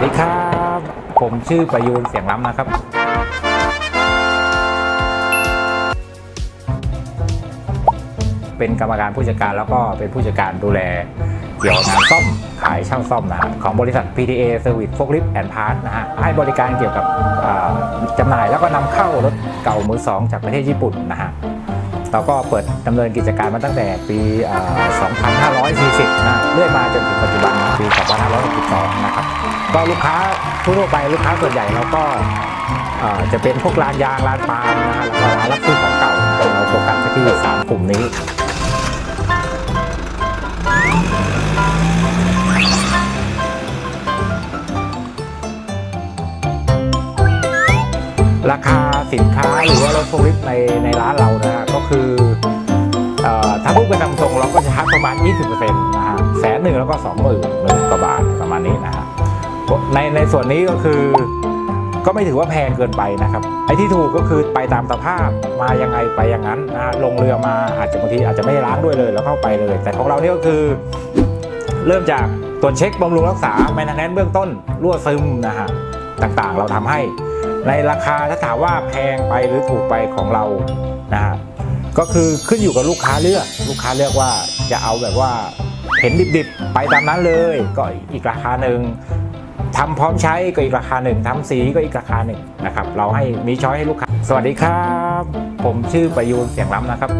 วัสดีครับ ผมชื่อประยูนเสียงล้ำนะครับ เป็นกรรมการผู้จัดการแล้วก็เป็นผู้จัดการดูแลเกี่ยวกับงานซ่อมขายช่างซ่อมนะฮะของบริษัท PTA Service Forklift and Parts นะฮะให้บริการเกี่ยวกับจำหน่ายแล้วก็นำเข้ารถเก่ามือสองจากประเทศญี่ปุ่นนะฮะ เราก็เปิดดำเนินกิจการมาตั้งแต่ปี 2540 นะเรื่อยมาจนถึงปัจจุบันปี 2562 นะครับ ก็ลูกค้าทั่วไปลูกค้าส่วนใหญ่เราก็จะเป็นพวกร้านยางร้านปาล์มนะฮะแล้วก็ร้านรับซื้อของเก่าเราโฟกัสที่ 3 กลุ่มนี้ราคาสินค้าหรือว่ารถโฟลิฟในในร้านเรานะ ประมาณ 20%นะฮะแสนหนึ่งแล้วก็20,000หมื่นกว่าบาทประมาณนี้นะฮะในในส่วนนี้ก็คือ ก็ไม่ถือว่าแพงเกินไปนะครับไอ้ที่ถูกก็คือไปตามสภาพมายังไงไปอย่างนั้นนะฮะลงเรือมาอาจจะบางทีอาจจะไม่ล้างด้วยเลยแล้วเข้าไปเลย แต่ของเราเนี่ยก็คือ เริ่มจากตรวจเช็คบำรุงรักษาแมนแนนเบื้องต้นรั่วซึมนะฮะต่างๆ เราทำให้ ในราคาถ้าถามว่าแพงไปหรือถูกไปของเรานะฮะ ก็คือขึ้นอยู่กับลูกค้าเลือก ลูกค้าเลือกว่าจะเอาแบบว่าเห็นดิบๆ ไปตามนั้นเลย ก็อีกราคาหนึ่งทำพร้อมใช้ก็อีกราคาหนึ่งทำสีก็อีกราคาหนึ่งนะครับ เราให้มีช้อยให้ลูกค้า สวัสดีครับ ผมชื่อประยูนเสียงล้ำนะครับ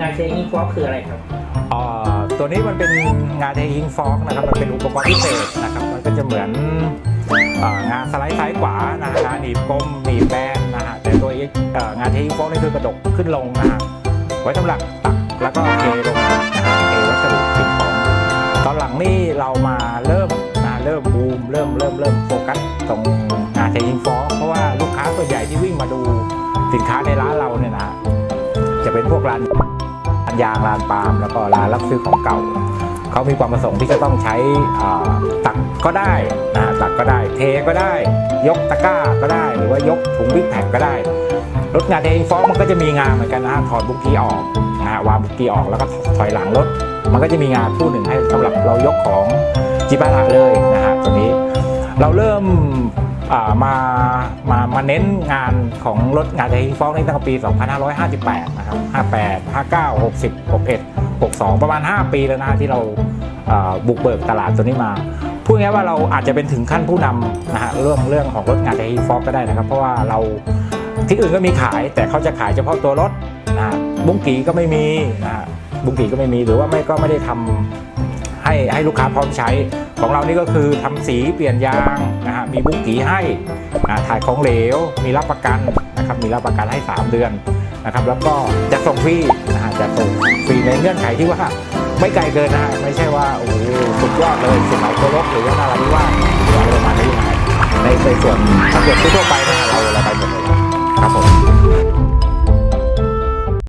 งานเชงนี่ฟอกคืออะไรครับอ่าตัวนี้มันเป็นงานเทฮิงฟอกนะครับ มันเป็นอุปกรณ์พิเศษนะครับ มันก็จะเหมือนอ่า งานสไลด์ซ้ายขวานะฮะงานหนีบกลมหนีบแบนนะฮะแต่ตัวงานเทฮิงฟอกนี่คือกระดกขึ้นลงนะฮะไว้สำหรับตักแล้วก็เทลงนะฮะเทวัสดุสิ่งของตอนหลังนี่เรามาเริ่มนะเริ่มบูมเริ่มเริ่มเริ่มโฟกัสตรงงานเทฮิงฟอกเพราะว่าลูกค้าส่วนใหญ่ที่วิ่งมาดูสินค้าในร้านเราเนี่ยนะจะเป็นพวกร้านยางร้านปาล์มแล้วก็ร้านรับซื้อของเก่า เขามีความประสงค์ที่จะต้องใช้ตักก็ได้นะตักก็ได้เทก็ได้ ยกตะกร้าก็ได้ หรือว่ายกถุงบิ๊กแพ็คก็ได้รถงานเทฟอกมันก็จะมีงานเหมือนกันนะถอดบุกกี้ออกนะวางบุกกี้ออกแล้วก็ถอยหลังรถ มันก็จะมีงานคู่หนึ่งให้สำหรับเรายกของจิบาระเลยนะฮะตัวนี้ เราเริ่ม มามามาเน้นงานของรถงานเทฟอกในตั้งแต่ปี 2558 นะครับ 58 59 60 61 62 ประมาณ 5 ปีแล้วนะที่เราาบุกเบิกตลาดตัวนี้มาพูดง่ายๆว่าเราอาจจะเป็นถึงขั้นผู้นำนะฮะเรื่องเรื่องของรถงานเทฟอกก็ได้นะครับ เพราะว่าเราที่อื่นก็มีขาย แต่เขาจะขายเฉพาะตัวรถนะฮะบุ้งกีก็ไม่มีนะฮะบุ้งกีก็ไม่มีหรือว่าไม่ก็ไม่ได้ทำ ให้ให้ลูกค้าพร้อมใช้ ของเรานี่ก็คือทำสีเปลี่ยนยางนะฮะมีบุ้งกีให้นะถ่ายของเหลว มีรับประกันนะครับมีรับประกันให้ 3 เดือนนะครับแล้วก็จะส่งฟรีนะฮะจะส่งฟรีในเงื่อนไขที่ว่าไม่ไกลเกินนะฮะไม่ใช่ว่าโอ้โหสุดยอดเลยสุดเหล่าโครกหรือว่านาราธิวาสหรือะไรประมาณนี้นะในในส่วนถ้าเกิดทั่วไปนะฮะเราเราไปหมดเลยครับผม